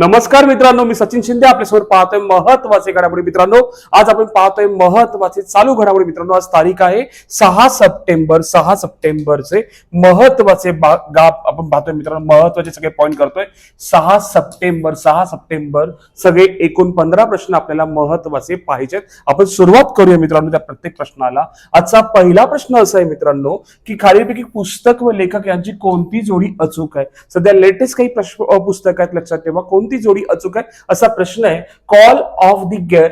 नमस्कार मित्रांनो मी सचिन शिंदे आपल्यासमोर पाहतोय महत्त्वाचे घडामोडी. मित्रांनो आज आपण पाहतोय महत्त्वाचे चालू घडामोडी. मित्रांनो आज तारीख आहे सहा सप्टेंबर. सहा सप्टेंबरचे महत्त्वाचे गाप आपण पाहतोय मित्रांनो महत्त्वाचे सगळे पॉईंट करतोय. सहा सप्टेंबर सहा सप्टेंबर सगळे एकूण पंधरा प्रश्न आपल्याला महत्त्वाचे पाहिजेत आपण सुरुवात करूया मित्रांनो त्या प्रत्येक प्रश्नाला. आजचा पहिला प्रश्न असा आहे मित्रांनो की खालीलपैकी पुस्तक व लेखक यांची कोणती जोडी अचूक आहे? सध्या लेटेस्ट काही प्रश्न पुस्तक आहेत लक्षात ठेवा. कोण कोणती जोडी अचूक आहे? असा प्रश्न आहे. Call of the Gir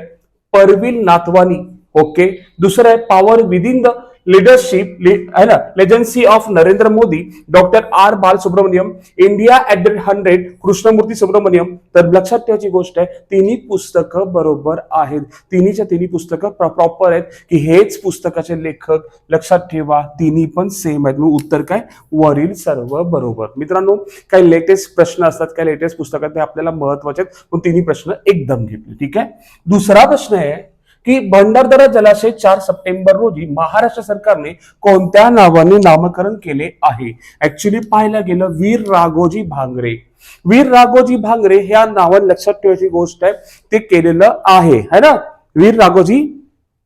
Parveen Nathwani okay दुसरं आहे पॉवर विदिन द लिडरशिप आहे ना? Legacy of Narendra Modi doctor R Balasubramaniam India at the hundred Krishnamurthy Subramaniam. तर लक्षात ठेवायची गोष्ट आहे तिन्ही पुस्तकं बरोबर आहेत. तिन्हीच्या तिन्ही पुस्तकं प्रॉपर आहेत की हेच पुस्तकाचे लेखक लक्षात ठेवा तिन्ही पण सेम आहेत. मग उत्तर काय? वरील सर्व बरोबर. मित्रांनो काही लेटेस्ट प्रश्न असतात काही लेटेस्ट पुस्तकात ते आपल्याला महत्त्वाचे आहेत. पण तिन्ही प्रश्न एकदम घेतले ठीक आहे? दुसरा प्रश्न आहे की भंडारदरा जलाशय चार सप्टेंबर रोजी महाराष्ट्र सरकारने कोणत्या नावाने नामकरण केले आहे? ऍक्च्युली पाहायला गेलं वीर राघोजी भांगरे. वीर राघोजी भांगरे ह्या नावाने लक्षात ठेवायची गोष्ट आहे ते केलेलं आहे है ना? वीर राघोजी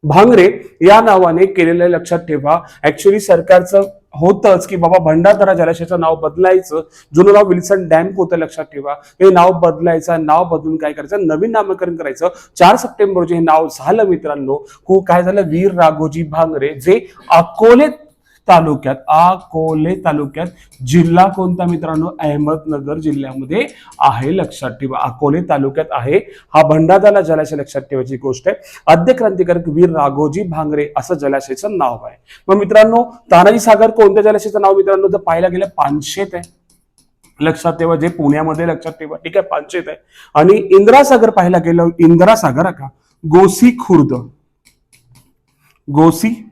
भांगरे या नावाने केलेलं लक्षात ठेवा. ऍक्च्युली सरकारचं होतंच की बाबा भंडारदरा जलाशयाचं नाव बदलायचं. जुनं नाव विल्सन डॅम होतं लक्षात ठेवा. हे नाव बदलायचं नाव बदलून काय करायचं? नवीन नामकरण करायचं. चार सप्टेंबर रोजी हे नाव झालं मित्रांनो. कु काय झालं? वीर राघोजी भांगरे जे अकोलेत तालुक्यात अकोले तालुक्यात जिल्हा कोणता मित्रांनो? अहमदनगर जिल्ह्यामध्ये आहे लक्षात ठेवा. अकोले तालुक्यात आहे. हा भंडारदाला जलाशय लक्षात ठेवायची गोष्ट आहे. आद्य क्रांतिकारक वीर राघोजी भांगरे असं जलाशयाचं नाव आहे. मग मित्रांनो तानाजी सागर कोणत्या जलाशयाचं नाव मित्रांनो? तर पाहायला गेलं पानशेत आहे. लक्षात ठेवा जे पुण्यामध्ये लक्षात ठेवा. ठीक आहे पानशेत आहे. आणि इंदिरा सागर पाहायला गेलं इंदिरा सागर का? गोसी खुर्द. गोसी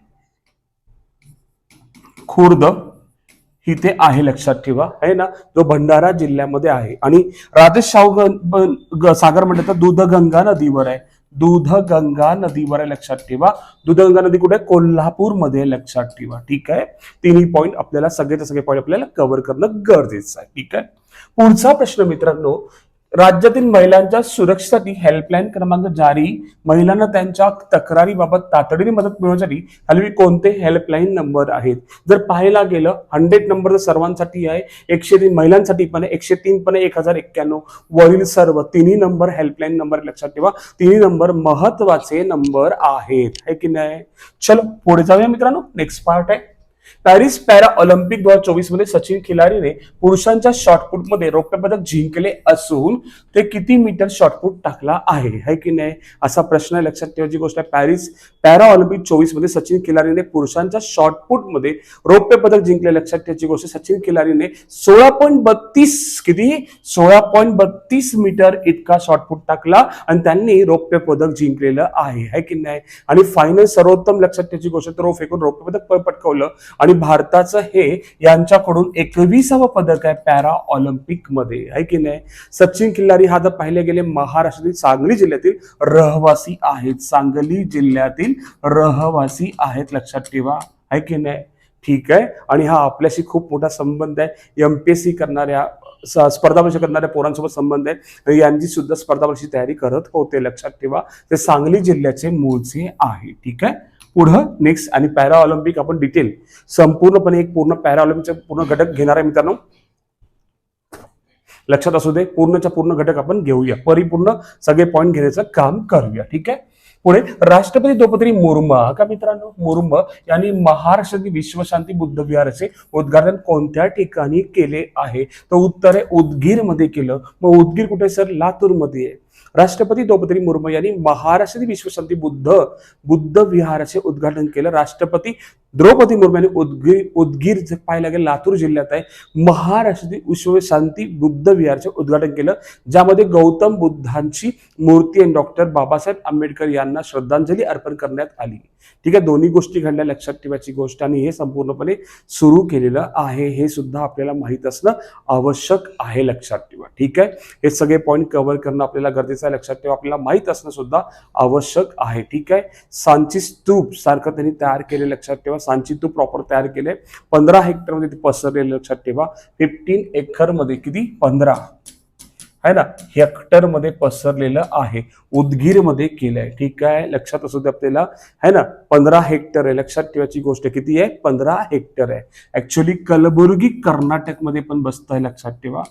खुर्द इथे आहे लक्षात ठेवा. आहे ना? जो भंडारा जिल्ह्यामध्ये आहे. आणि राजेश शाहू सागर म्हणलं तर दूधगंगा नदीवर आहे. दूधगंगा नदीवर आहे लक्षात ठेवा. दूधगंगा नदी कुठे? कोल्हापूरमध्ये लक्षात ठेवा. ठीक आहे? तिन्ही पॉईंट आपल्याला सगळे सगळे पॉईंट आपल्याला कव्हर करणं गरजेचं आहे. ठीक आहे? पुढचा प्रश्न मित्रांनो राज्यातील महिलांच्या सुरक्षेसाठी हेल्पलाईन क्रमांक जारी महिलांना त्यांच्या तक्रारीबाबत तातडीने मदत मिळवण्यासाठी हलवी कोणते हेल्पलाईन नंबर आहेत? जर पाहायला गेलं हंड्रेड नंबर सर्वांसाठी आहे एकशे तीन महिलांसाठी पण आहे एकशे तीन पण एक हजार एक्क्याण्णव. वरील सर्व तिन्ही नंबर हेल्पलाईन नंबर लक्षात ठेवा. तिन्ही नंबर महत्त्वाचे नंबर आहेत. है की नाही? चलो पुढे जाऊया मित्रांनो. नेक्स्ट पार्ट आहे. पॅरिस पॅरा ऑलिम्पिक दोन हजार चोवीसमध्ये सचिन खिलारीने पुरुषांच्या शॉर्टपुटमध्ये रौप्य पदक जिंकले असून ते किती मीटर शॉर्टपुट टाकला आहे? है की नाही? असा प्रश्न आहे, लक्षात ठेवायची गोष्ट आहे. पॅरिस पॅरा ऑलिम्पिक चोवीसमध्ये सचिन खिलारीने पुरुषांच्या शॉर्टपुटमध्ये रौप्य पदक जिंकले. लक्षात ठेवायची गोष्ट सचिन खिलारीने सोळा पॉईंट बत्तीस किती? सोळा पॉईंट बत्तीस मीटर इतका शॉर्टपुट टाकला आणि त्यांनी रौप्य पदक जिंकलेलं आहे. है की नाही? आणि फायनल सर्वोत्तम लक्षात ठेवायची गोष्ट तर फेकून रौप्य पदक पटकवलं आणि भारताचं हे यांच्याकडून एकविसावं पदक आहे पॅरा ऑलिम्पिकमध्ये आहे की नाही? सचिन खिल्लारी हा जर पाहिले गेले महाराष्ट्रातील सांगली जिल्ह्यातील रहवासी आहेत. सांगली जिल्ह्यातील रहवासी आहेत लक्षात ठेवा. आहे की नाही? ठीक आहे. आणि हा आपल्याशी खूप मोठा संबंध आहे. एमपीएससी करणाऱ्या स्पर्धा परीक्षा करणाऱ्या पोरांसोबत संबंध आहे. यांची सुद्धा स्पर्धा परीक्षेची तयारी करत होते लक्षात ठेवा. ते सांगली जिल्ह्याचे मूळचे आहे. ठीक आहे? पुढं नेक्स्ट आणि पॅरा ऑलिम्पिक आपण डिटेल संपूर्णपणे एक पूर्ण पॅरा ऑलिम्पिकचा पूर्ण घटक घेणार आहे मित्रांनो. लक्षात असू दे पूर्णच्या पूर्ण घटक आपण घेऊया. परिपूर्ण सगळे पॉईंट घेण्याचं काम करूया ठीक आहे? पुढे राष्ट्रपती द्रौपदी मुर्मू का मित्रांनो? मुर्मू यांनी महाराष्ट्रातील विश्वशांती बुद्ध विहाराचे उद्घाटन कोणत्या ठिकाणी केले आहे? तर उत्तर आहे उदगीरमध्ये केलं. मग उदगीर कुठे सर? लातूरमध्ये आहे. राष्ट्रपती द्रौपदी मुर्मू यांनी महाराष्ट्रातील विश्वशांती बुद्ध बुद्ध विहाराचे उद्घाटन केलं. राष्ट्रपती द्रौपदी मुर्मू यांनी उदगीर उदगीर पाहायला गेलं लातूर जिल्ह्यात आहे. महाराष्ट्रातील विश्वशांती बुद्ध विहारचे उद्घाटन केलं ज्यामध्ये गौतम बुद्धांची मूर्ती आणि डॉक्टर बाबासाहेब आंबेडकर यांना श्रद्धांजली अर्पण करण्यात आली. ठीक आहे दोन्ही गोष्टी घडल्या लक्षात ठेवायची गोष्ट आणि हे संपूर्णपणे सुरू केलेलं आहे. हे सुद्धा आपल्याला माहीत असणं आवश्यक आहे लक्षात ठेवा. ठीक आहे हे सगळे पॉईंट कव्हर करणं आपल्याला गरजेचं आहे. लक्षात ठेवा आपल्याला माहीत असणं सुद्धा आवश्यक आहे. ठीक आहे सांची स्तूप सारखं त्यांनी तयार केले लक्षात ठेवा. सांची तू प्रॉपर तयार केले पंधरा हेक्टरमध्ये ते पसरलेले लक्षात ठेवा. फिफ्टीन एकरमध्ये किती? पंधरा. आहे ना? हेक्टरमध्ये पसरलेलं आहे. उदगीरमध्ये केलंय. ठीक आहे? लक्षात असू दे आपल्याला. है ना? पंधरा हेक्टर आहे. लक्षात ठेवायची गोष्ट किती आहे? पंधरा हेक्टर आहे. ऍक्च्युली कलबुर्गी कर्नाटकमध्ये पण बसत आहे लक्षात ठेवा.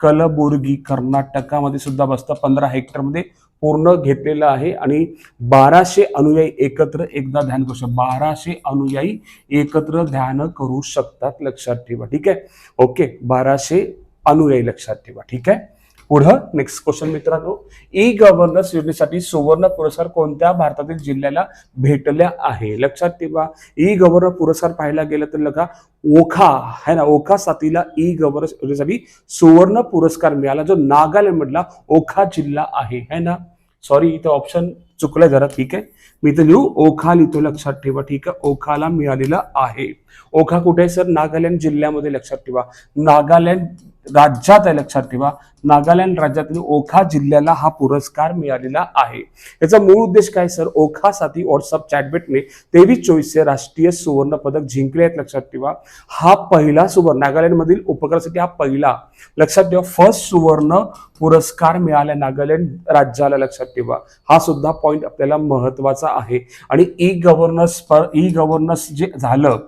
कलबुर्गी कर्नाटकामध्ये सुद्धा बसतं. पंधरा हेक्टरमध्ये पूर्ण घेतलेलं आहे आणि बाराशे अनुयायी एकत्र एकदा ध्यान करू शकतात बाराशे अनुयायी एकत्र ध्यान करू शकतात लक्षात ठेवा. ठीक आहे? ओके बाराशे अनुयायी लक्षात ठेवा. ठीक आहे? पुढं नेक्स्ट क्वेश्चन मित्रांनो ई गव्हर्नन्स योजनेसाठी सुवर्ण पुरस्कार कोणत्या भारतातील जिल्ह्याला भेटल्या आहे? लक्षात ठेवा ई गव्हर्नर पुरस्कार पाहायला गेलं तर लगा ओखा है ना ओखा साथीला ई गव्हर्नन्स योजनेसाठी सुवर्ण पुरस्कार मिळाला जो नागालँड मधला ओखा जिल्हा आहे है ना? सॉरी इथं ऑप्शन चुकलंय जरा ठीक आहे? मी इथं लिहू ओखा लिहितो लक्षात ठेवा ठीक आहे? ओखाला मिळालेला आहे. ओखा कुठे आहे सर? नागालँड जिल्ह्यामध्ये लक्षात ठेवा. नागालँड राज्यात आहे लक्षात ठेवा. नागालँड राज्यातील ओखा जिल्ह्याला हा पुरस्कार मिळालेला आहे. याचा मूळ उद्देश काय सर? ओखा साथी व्हॉट्सअप चॅटबेटने तेवीस चोवीसचे राष्ट्रीय सुवर्ण पदक जिंकले आहेत लक्षात ठेवा. हा पहिला सुवर्ण नागालँडमधील उपक्रमासाठी हा पहिला. लक्षात ठेवा फर्स्ट सुवर्ण पुरस्कार मिळाला नागालँड राज्याला लक्षात ठेवा. हा सुद्धा पॉईंट आपल्याला महत्त्वाचा आहे. आणि ई गव्हर्नन्स ई गव्हर्नन्स जे झालं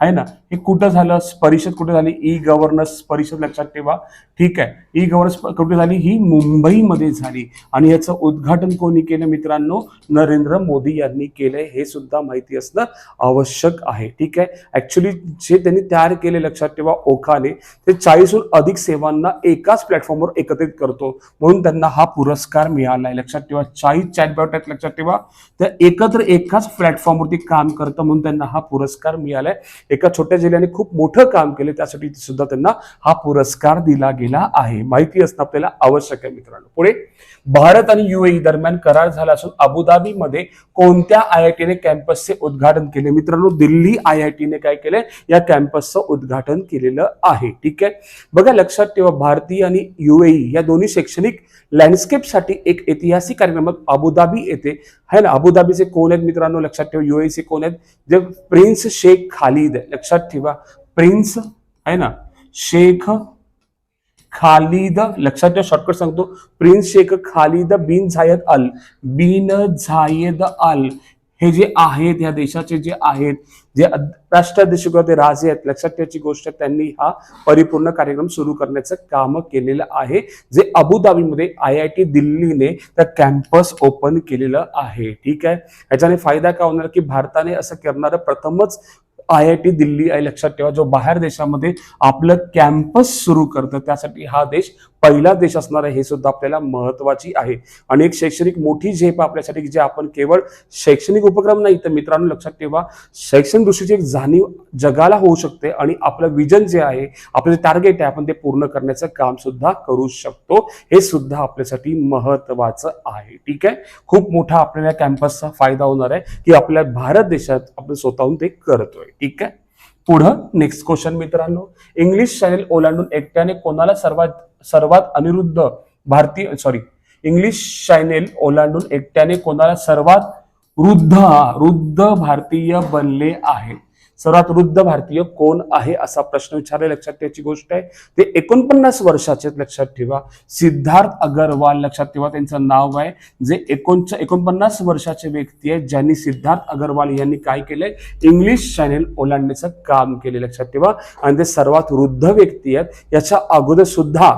आहे ना? हे कुठं झालं? परिषद कुठे झाली? ई गव्हर्नन्स परिषद लक्षात ठेवा. ठीक आहे. ई गव्हर्नन्स कुठे झाली? ही मुंबईमध्ये झाली. आणि याचं उद्घाटन कोणी केलं मित्रांनो? नरेंद्र मोदी यांनी केलंय. हे सुद्धा माहिती असणं आवश्यक आहे. ठीक आहे? ऍक्च्युली जे त्यांनी तयार केले लक्षात ठेवा ओखाने ते चाळीसहून अधिक सेवांना एकाच प्लॅटफॉर्मवर एकत्रित करतो. म्हणून त्यांना हा पुरस्कार मिळाला आहे लक्षात ठेवा चाळीस चॅटबॉट आहेत लक्षात ठेवा. त्या एकत्र एकाच प्लॅटफॉर्मवरती काम करतं म्हणून त्यांना हा पुरस्कार मिळालाय. एका छोट्या जिल्ह्याने खूप मोठं काम केलं त्यासाठी सुद्धा त्यांना हा पुरस्कार दिला गेला आहे. माहिती असणं आपल्याला आवश्यक आहे मित्रांनो. पुढे भारत आणि युएई दरम्यान करार झाला असून अबुधाबीमध्ये कोणत्या आय आय टीने कॅम्पसचे उद्घाटन केले? मित्रांनो दिल्ली आय आय टीने काय केलंय? या कॅम्पसचं उद्घाटन केलेलं आहे. ठीक आहे? बघा लक्षात ठेवा भारतीय आणि युएई या दोन्ही शैक्षणिक लँडस्केपसाठी एक ऐतिहासिक कार्यक्रमात अबुधाबी येथे आहे ना? अबुधाबीचे कोण आहेत मित्रांनो? लक्षात ठेवा युएईचे कोण आहेत जे प्रिन्स शेख खालिद आहे लक्षात ठेवा। प्रिन्स आहे ना? शेख खालिद लक्षात ठेवा शॉर्टकट सांगतो. Prince Sheikh Khalid bin Zayed Al bin Zayed Al हे जे आहेत या देशाचे जे आहेत जे राष्ट्राध्यक्ष किंवा ते राजे आहेत लक्षात ठेवायची गोष्ट त्यांनी हा परिपूर्ण कार्यक्रम सुरू करण्याचं काम केलेलं आहे जे अबुधाबीमध्ये आय आय टी दिल्लीने त्या कॅम्पस ओपन केलेलं आहे. ठीक आहे? याच्याने फायदा काय होणार? की भारताने असं करणारं प्रथमच आय आय टी दिल्ली आहे लक्षात ठेवा जो बाहेर देशामध्ये आपलं कॅम्पस सुरू करतं. त्यासाठी हा देश पहिला देश असणार आहे हे सुद्धा आपल्याला महत्वाची आहे. आणि एक शैक्षणिक मोठी झेप आपल्यासाठी जे आपण केवळ शैक्षणिक उपक्रम नाही तर मित्रांनो लक्षात ठेवा शैक्षणिक दृष्टीची एक जाणीव जगाला होऊ शकते आणि आपलं विजन जे आहे आपलं जे टार्गेट आहे आपण ते पूर्ण करण्याचं काम सुद्धा करू शकतो. हे सुद्धा आपल्यासाठी महत्वाचं आहे. ठीक आहे? खूप मोठा आपल्याला कॅम्पसचा फायदा होणार आहे की आपल्या भारत देशात आपण स्वतःहून ते करतोय. ठीक आहे? पुढं नेक्स्ट क्वेश्चन मित्रांनो. इंग्लिश चॅनेल ओलांडून एकट्याने कोणाला सर्वात सर्वात अनिरुद्ध भारतीय सॉरी इंग्लिश चॅनेल ओलांडून एकट्याने कोणाला सर्वात वृद्ध वृद्ध भारतीय बनले आहे? सर्वात वृद्ध भारतीय कोण आहे असा प्रश्न विचारले. लक्षात ठेवायची गोष्ट आहे. ते एकोणपन्नास वर्षाचे लक्षात ठेवा. सिद्धार्थ अगरवाल लक्षात ठेवा त्यांचं नाव आहे. जे एकोणच एकोणपन्नास वर्षाचे व्यक्ती आहेत ज्यांनी सिद्धार्थ अगरवाल यांनी काय केलंय? इंग्लिश चॅनेल ओलांडण्याचं काम केले लक्षात ठेवा. आणि ते सर्वात वृद्ध व्यक्ती आहेत याच्या अगोदर सुद्धा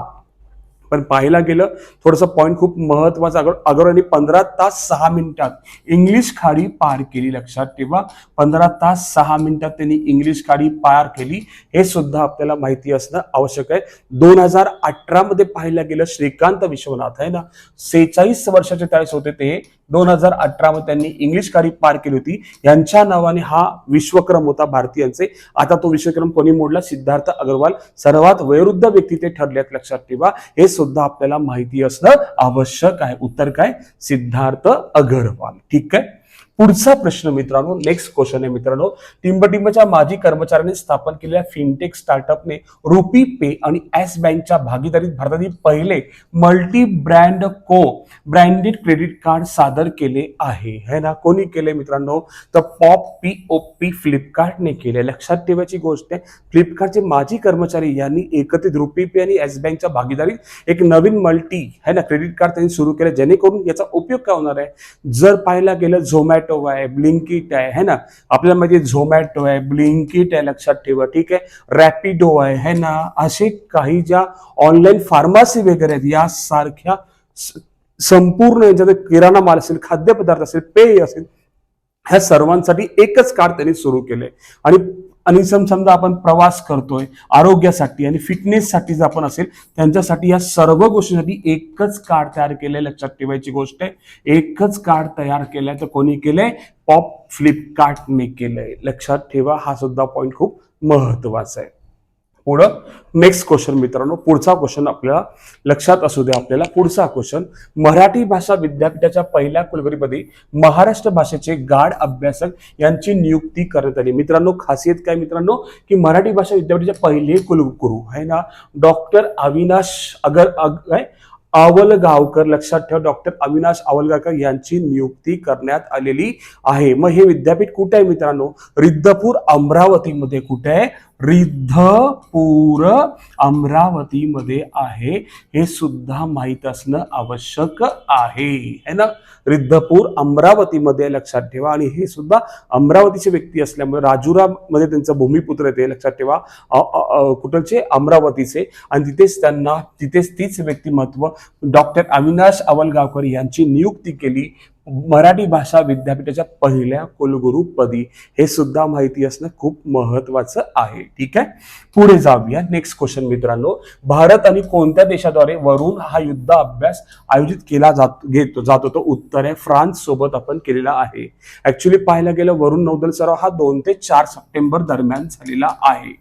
पण पाहायला गेलं थोडंसं पॉईंट खूप महत्त्वाचा अगर अगोदर पंधरा तास सहा मिनिटात इंग्लिश खाडी पार केली लक्षात ठेवा. पंधरा तास सहा मिनिटात त्यांनी इंग्लिश खाडी पार केली हे सुद्धा आपल्याला माहिती असणं आवश्यक आहे. दोन हजार अठरा मध्ये पाहायला गेलं श्रीकांत विश्वनाथ आहे ना? सेहेचाळीस वर्षाचे त्यावेळेस होते ते. दोन हजार अठरा मध्ये त्यांनी इंग्लिश कार्य पार केली होती. यांच्या नावाने हा विश्वक्रम होता भारतीयांचे. आता तो विश्वक्रम कोणी मोडला? सिद्धार्थ अग्रवाल. सर्वात वयोवृद्ध व्यक्ती ते ठरल्यात लक्षात ठेवा. हे सुद्धा आपल्याला माहिती असणं आवश्यक आहे. उत्तर काय? सिद्धार्थ अग्रवाल. ठीक आहे पुढचा प्रश्न मित्रांनो नेक्स्ट क्वेश्चन आहे मित्रांनो. टिंबटिंबच्या माजी कर्मचाऱ्यांनी स्थापन केलेल्या फिनटेक स्टार्टअपने रुपी पे आणि एस बँकच्या भागीदारीत भारतातील पहिले multi brand co branded credit card सादर केले आहे. है ना? कोणी केले मित्रांनो? तर पॉप पी ओ पी फ्लिपकार्टने केले. लक्षात ठेवायची गोष्ट आहे फ्लिपकार्टचे माजी कर्मचारी यांनी एकत्रित रुपी पे आणि एस बँकच्या भागीदारीत एक नवीन मल्टी है ना क्रेडिट कार्ड त्यांनी सुरू केलं जेणेकरून याचा उपयोग काय होणार आहे? जर पाहायला गेलं झोमॅटो आहे ब्लिंकिट आहे है ना? आपल्याला म्हणजे झोमॅटो आहे ब्लिंकिट आहे लक्षात ठेवा ठीक आहे? रॅपिडो आहे है ना? असे काही ज्या ऑनलाईन फार्मसी वगैरे आहेत यासारख्या संपूर्ण याच्यात किराणा माल असेल खाद्यपदार्थ असेल पेय असेल ह्या सर्वांसाठी एकच कार्ड त्यांनी सुरू केले आणि आणि सम समजा आपण प्रवास करतोय आरोग्यासाठी आणि फिटनेससाठी जर आपण असेल त्यांच्यासाठी या सर्व गोष्टीसाठी एकच कार्ड तयार केलंय लक्षात ठेवायची गोष्ट आहे. एकच कार्ड तयार केलंय तर कोणी केलंय? पॉप फ्लिपकार्टने केलंय. लक्षात ठेवा हा सुद्धा पॉईंट खूप महत्त्वाचा आहे. पुढं नेक्स्ट क्वेश्चन मित्रांनो पुढचा क्वेश्चन आपल्याला लक्षात असू द्या आपल्याला. पुढचा क्वेश्चन मराठी भाषा विद्यापीठाच्या पहिल्या कुलगुरीमध्ये महाराष्ट्र भाषेचे गाढ अभ्यासक यांची नियुक्ती करण्यात आली. मित्रांनो खासियत काय मित्रांनो? की मराठी भाषा विद्यापीठाचे पहिले कुलगुरू आहे ना? डॉक्टर अविनाश अगर अग काय? आवलगावकर लक्षात ठेवा डॉक्टर अविनाश आवलगावकर यांची नियुक्ती करण्यात आलेली आहे. मग हे विद्यापीठ कुठे आहे मित्रांनो? रिद्धपूर अमरावतीमध्ये कुठे आहे? रिद्धपूर अमरावतीमध्ये आहे. हे सुद्धा माहीत असणं आवश्यक आहे. है ना? रिद्धपूर अमरावतीमध्ये लक्षात ठेवा. आणि हे सुद्धा अमरावतीचे व्यक्ती असल्यामुळे राजुरामध्ये त्यांचं भूमिपुत्र येते लक्षात ठेवा. कुठलचे? अमरावतीचे. आणि तिथेच त्यांना तिथेच तीच व्यक्तिमत्व डॉक्टर अविनाश आवलगावकर यांची नियुक्ती केली मराठी भाषा विद्यापीठाच्या पहिल्या कुलगुरुपदी हे सुद्धा माहिती असणं खूप महत्वाचं आहे. ठीक आहे? पुढे जाऊया. नेक्स्ट क्वेश्चन मित्रांनो. भारत आणि कोणत्या देशाद्वारे वरून हा युद्ध अभ्यास आयोजित केला जात घेतो जातो तो उत्तर आहे फ्रान्स सोबत आपण केलेला आहे. ऍक्च्युली पाहायला गेलं वरून नौदल सराव हा दोन ते चार सप्टेंबर दरम्यान झालेला आहे.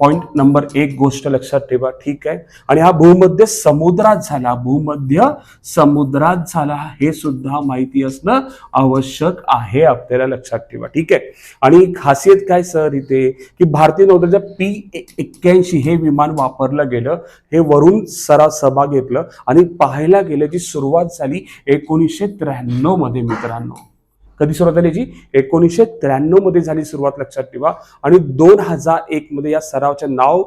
पॉइंट नंबर एक गोष्ट लक्षात ठेवा ठीक आहे? आणि हा भूमध्य समुद्रात झाला. भूमध्य समुद्रात झाला. हे सुद्धा माहिती असणं आवश्यक आहे आपल्याला लक्षात ठेवा ठीक आहे? आणि खासियत काय सर इथे? की भारतीय नौदलाच्या पी एक्क्याऐंशी हे विमान वापरलं गेलं हे वरून सरा सभा घेतलं आणि पाहायला गेलं जी सुरुवात झाली एकोणीसशे त्र्याण्णवमध्ये मित्रांनो. कधी सुरुवात झाली याची? एकोणीसशे त्र्याण्णवमध्ये झाली सुरुवात लक्षात ठेवा. आणि दोन हजार एक मध्ये या सरावचे नाव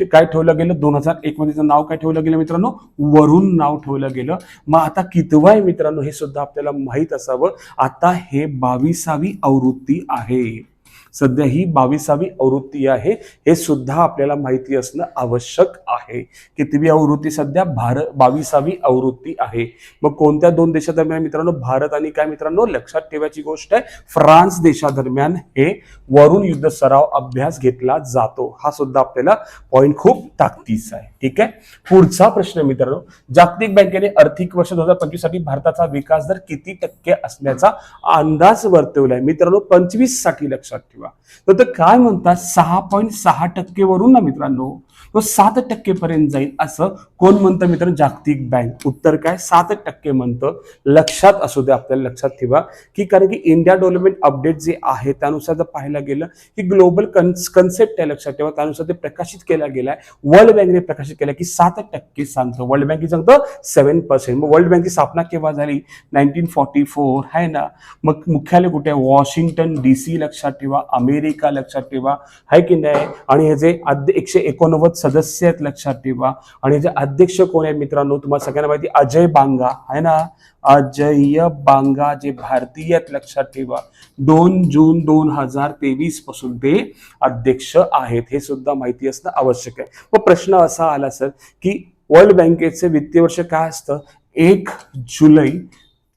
काय ठेवलं गेलं? दोन हजार एक मध्ये नाव काय ठेवलं गेलं मित्रांनो? वरून नाव ठेवलं गेलं. मग आता कितवं आहे मित्रांनो? हे सुद्धा आपल्याला माहीत असावं. आता हे बावीसावी आवृत्ती आहे. सध्या ही बावीसावी आवृत्ती आहे. हे सुद्धा आपल्याला माहिती असणं आवश्यक आहे. कितवी आवृत्ती सध्या? भारत बावीसावी आवृत्ती आहे. मग कोणत्या दोन देशादरम्यान मित्रांनो? भारत आणि काय मित्रांनो? लक्षात ठेवायची गोष्ट आहे फ्रान्स देशादरम्यान हे वरून युद्ध सराव अभ्यास घेतला जातो. हा सुद्धा आपल्याला पॉईंट खूप ताकदीचा आहे. ठीक आहे? पुढचा प्रश्न मित्रांनो जागतिक बँकेने आर्थिक वर्ष दोन हजार पंचवीससाठी भारताचा विकास दर किती टक्के असण्याचा अंदाज वर्तवलाय? मित्रांनो पंचवीससाठी लक्षात ठेवा. तर काय म्हणतात? सहा पॉईंट सहा टक्के वरून ना मित्रांनो तो सात टक्के पर्यंत जाईल असं कोण म्हणतं मित्र? जागतिक बँक. उत्तर काय? सात टक्के म्हणतं. लक्षात असू दे आपल्याला लक्षात ठेवा. की कारण की इंडिया डेव्हलपमेंट अपडेट जे आहे त्यानुसार जर पाहायला गेलं की ग्लोबल कन्सेप्ट आहे लक्षात ठेवा. त्यानुसार ते प्रकाशित केला गेलाय. वर्ल्ड बँकने प्रकाशित केलं की सात टक्के सांगतं. वर्ल्ड बँक सांगतं सेव्हन पर्सेंट मग वर्ल्ड बँकची स्थापना केव्हा झाली? नाईन्टीन फॉर्टी फोर आहे ना? मग मुख्यालय कुठे? आहे वॉशिंग्टन डी सी लक्षात ठेवा. अमेरिका लक्षात ठेवा. आहे की नाही? आणि हे जे अध्य एकशे एकोणनव्वद सदस्य आहेत लक्षात ठेवा. आणि जे अध्यक्ष कोण आहे मित्रांनो तुम्हाला सगळ्यांना माहिती अजय बांगा आहे ना? अजय बांगा जे भारतीय आहेत लक्षात ठेवा. दोन जून दोन हजार तेवीसपासून ते अध्यक्ष आहेत हे सुद्धा माहिती असणं आवश्यक आहे. मग प्रश्न असा आला सर की वर्ल्ड बँकेचे वित्तीय वर्ष काय असतं? एक जुलै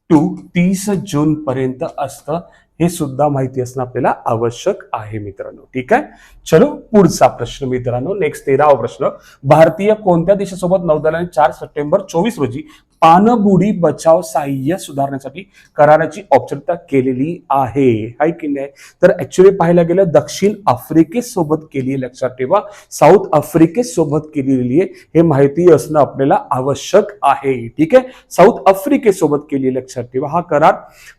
टू तीस जून पर्यंत असतं. हे सुद्धा माहिती असणं आपल्याला आवश्यक आहे मित्रांनो. ठीक आहे? चलो पुढचा प्रश्न मित्रांनो नेक्स्ट तेरावा प्रश्न. भारतीय कोणत्या देशासोबत नौदलाने चार सप्टेंबर चोवीस रोजी पाणबुडी बचाव साह्य सुधारण्यासाठी कराराची औपचारिकता केलेली आहे? हाय की नाही? तर ऍक्च्युली पाहायला गेलं दक्षिण आफ्रिकेसोबत केली लक्षात ठेवा. साऊथ आफ्रिकेसोबत केलेली आहे. हे माहिती असणं आपल्याला आवश्यक आहे. ठीक आहे? साऊथ आफ्रिकेसोबत केली लक्षात ठेवा. हा करार.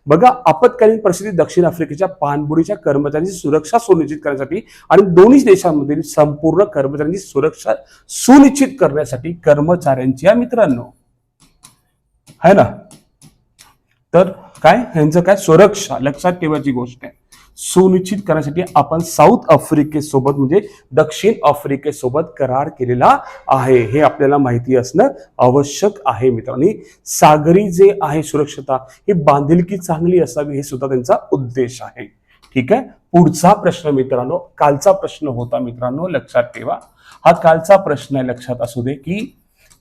बघा आपत्कालीन परिस्थिती दक्षिण दक्षिण आफ्रिकेच्या पाणबुडीच्या कर्मचाऱ्यांची सुरक्षा सुनिश्चित करण्यासाठी आणि दोन्ही देशांमधील संपूर्ण कर्मचाऱ्यांची सुरक्षा सुनिश्चित करण्यासाठी कर्मचाऱ्यांची या मित्रांनो. है ना? तर काय? ह्यांचं काय? सुरक्षा लक्षात ठेवायची गोष्ट आहे. सुनिश्चित करण्यासाठी आपण साऊथ आफ्रिकेसोबत म्हणजे दक्षिण आफ्रिकेसोबत करार केलेला आहे. हे आपल्याला माहिती असणं आवश्यक आहे मित्रांनी. सागरी जे आहे सुरक्षता ही बांधिलकी चांगली असावी हे सुद्धा त्यांचा उद्देश आहे. ठीक आहे? पुढचा प्रश्न मित्रांनो कालचा प्रश्न होता मित्रांनो लक्षात ठेवा. हा कालचा प्रश्न आहे लक्षात असू दे की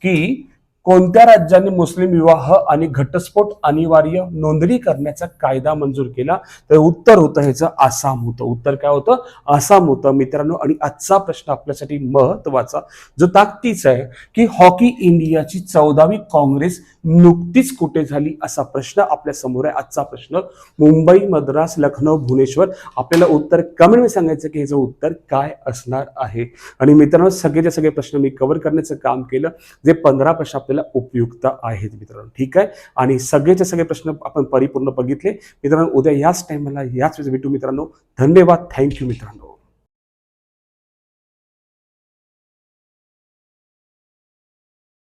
की कोणत्या राज्यांनी मुस्लिम विवाह आणि घटस्फोट अनिवार्य नोंदणी करण्याचा कायदा मंजूर केला? तर उत्तर होतं ह्याचं आसाम होतं. उत्तर काय होतं? आसाम होतं. मित्रांनो आणि आजचा प्रश्न आपल्यासाठी महत्त्वाचा जो ताकदीचा आहे की हॉकी इंडियाची चौदावी काँग्रेस नुकतीच कुठे झाली असा प्रश्न आपल्यासमोर आहे. आजचा प्रश्न मुंबई मद्रास लखनौ भुवनेश्वर. आपल्याला उत्तर कमेंटमध्ये सांगायचं की ह्याचं उत्तर काय असणार आहे? आणि मित्रांनो सगळेचे सगळे प्रश्न मी कव्हर करण्याचं काम केलं. जे पंधरा प्रश्न आपल्याला उपयुक्त आहेत मित्रांनो. ठीक आहे? आणि सगळेचे सगळे प्रश्न आपण परिपूर्ण बघितले. मित्रांनो उद्या याच टाइमला याच वेळेस भेटू मित्रांनो. धन्यवाद. थँक्यू मित्रांनो.